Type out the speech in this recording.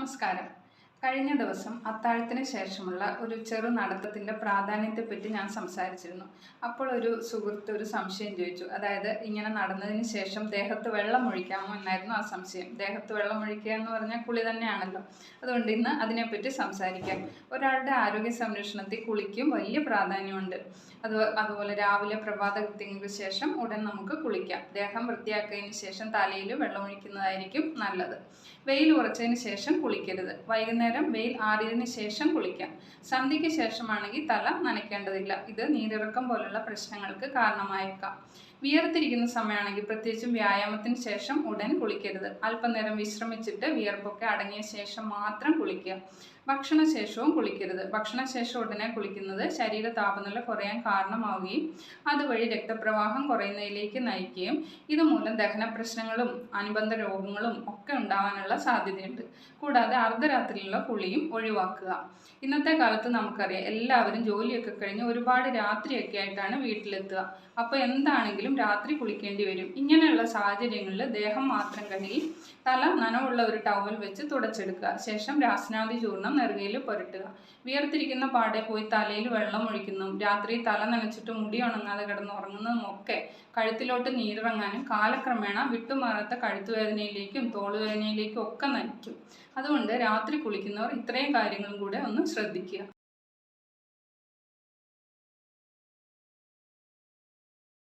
నమస్కారం കഴിഞ്ഞ ദിവസം അത്താഴത്തിന് ശേഷമുള്ള ഒരു ചെറു നടത്തത്തിന്റെ പ്രാധാന്യത്തെപ്പറ്റി ഞാൻ സംസാരിച്ചിരുന്നു. അപ്പോൾ ഒരു സുഹൃത്ത് ഒരു സംശയം ചോദിച്ചു. അതായത് ഇങ്ങനെ നടന്നതിന് ശേഷം ദേഹത്ത് വെള്ളം ഒഴിക്കാമോ എന്നായിരുന്നു ആ സംശയം. ദേഹത്ത് വെള്ളം ഒഴിക്കുക എന്ന് പറഞ്ഞാൽ കുളി തന്നെയാണല്ലോ. അതുകൊണ്ട് ഇന്ന് അതിനെപ്പറ്റി സംസാരിക്കാം. ഒരാളുടെ ആരോഗ്യ സംരക്ഷണത്തിൽ കുളിക്കും വലിയ പ്രാധാന്യമുണ്ട്. അത് അതുപോലെ രാവിലെ പ്രഭാത കൃത്യങ്ങൾക്ക് ശേഷം ഉടൻ നമുക്ക് കുളിക്കാം. ദേഹം വൃത്തിയാക്കിയതിന് ശേഷം തലയിൽ വെള്ളമൊഴിക്കുന്നതായിരിക്കും നല്ലത്. വെയിൽ ഉറച്ചതിന് ശേഷം കുളിക്കരുത്. വൈകുന്നേരം വെയിൽ ആറിയതിനു ശേഷം കുളിക്കാം. സന്ധ്യയ്ക്ക് ശേഷമാണെങ്കിൽ തല നനയ്ക്കേണ്ടതില്ല. ഇത് നീരിറക്കം പോലുള്ള പ്രശ്നങ്ങൾക്ക് കാരണമായേക്കാം. വിയർത്തിരിക്കുന്ന സമയമാണെങ്കിൽ പ്രത്യേകിച്ചും വ്യായാമത്തിന് ശേഷം ഉടൻ കുളിക്കരുത്. അല്പനേരം വിശ്രമിച്ചിട്ട് വിയർപ്പൊക്കെ അടങ്ങിയ ശേഷം മാത്രം കുളിക്കുക. ഭക്ഷണശേഷവും കുളിക്കരുത്. ഭക്ഷണശേഷം ഉടനെ കുളിക്കുന്നത് ശരീര താപനില കുറയാൻ കാരണമാവുകയും അതുവഴി രക്തപ്രവാഹം കുറയുന്നതിലേക്ക് നയിക്കുകയും ഇതുമൂലം ദഹന പ്രശ്നങ്ങളും അനുബന്ധ രോഗങ്ങളും ഒക്കെ ഉണ്ടാവാനുള്ള സാധ്യതയുണ്ട്. കൂടാതെ അർദ്ധരാത്രിയിലുള്ള കുളിയും ഒഴിവാക്കുക. ഇന്നത്തെ കാലത്ത് നമുക്കറിയാം എല്ലാവരും ജോലിയൊക്കെ കഴിഞ്ഞ് ഒരുപാട് രാത്രിയൊക്കെ ആയിട്ടാണ് വീട്ടിലെത്തുക. അപ്പോൾ എന്താണെങ്കിലും രാത്രി കുളിക്കേണ്ടി വരും. ഇങ്ങനെയുള്ള സാഹചര്യങ്ങളിൽ ദേഹം മാത്രം കഴുകി തല നനവുള്ള ഒരു ടവൽ വെച്ച് തുടച്ചെടുക്കുക. ശേഷം രാസനാദി ചൂർണം നെറുകയിൽ പുരട്ടുക. വിയർത്തിരിക്കുന്ന പാടെ പോയി തലയിൽ വെള്ളം ഒഴിക്കുന്നതും രാത്രി തല നനച്ചിട്ട് മുടി ഉണങ്ങാതെ കിടന്ന് ഉറങ്ങുന്നതും ഒക്കെ കഴുത്തിലോട്ട് നീരിറങ്ങാനും കാലക്രമേണ വിട്ടുമാറാത്ത കഴുത്തുവേദനയിലേക്കും തോളുവേദനയിലേക്കും ഒക്കെ നയിക്കും. അതുകൊണ്ട് രാത്രി കുളിക്കുന്നവർ ഇത്രയും കാര്യങ്ങളും കൂടെ ഒന്ന് ശ്രദ്ധിക്കുക.